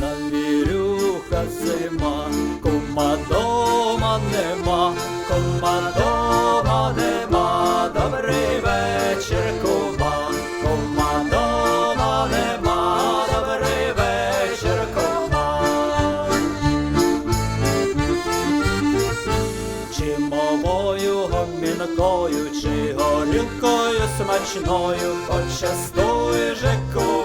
Завірюха зима, кума дома нема, Мовою гомінкою, чи горілкою смачною, почастуй же кума,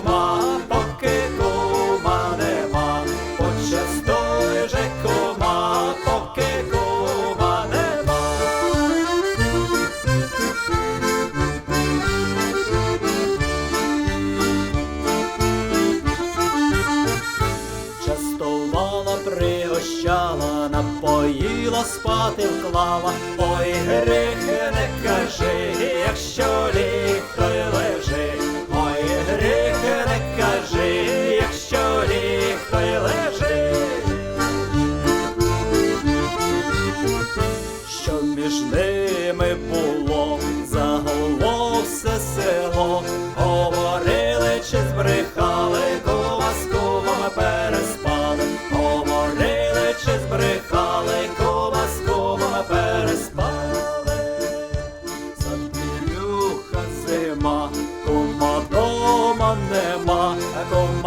напоїла, спати вклала, ой, гріх не кажи, якщо ліхто й лежить, ой, гріх не кажи, якщо ліхто й лежить. Що між ними було, заголо все село, говорили чи збрехали,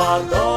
i pardon.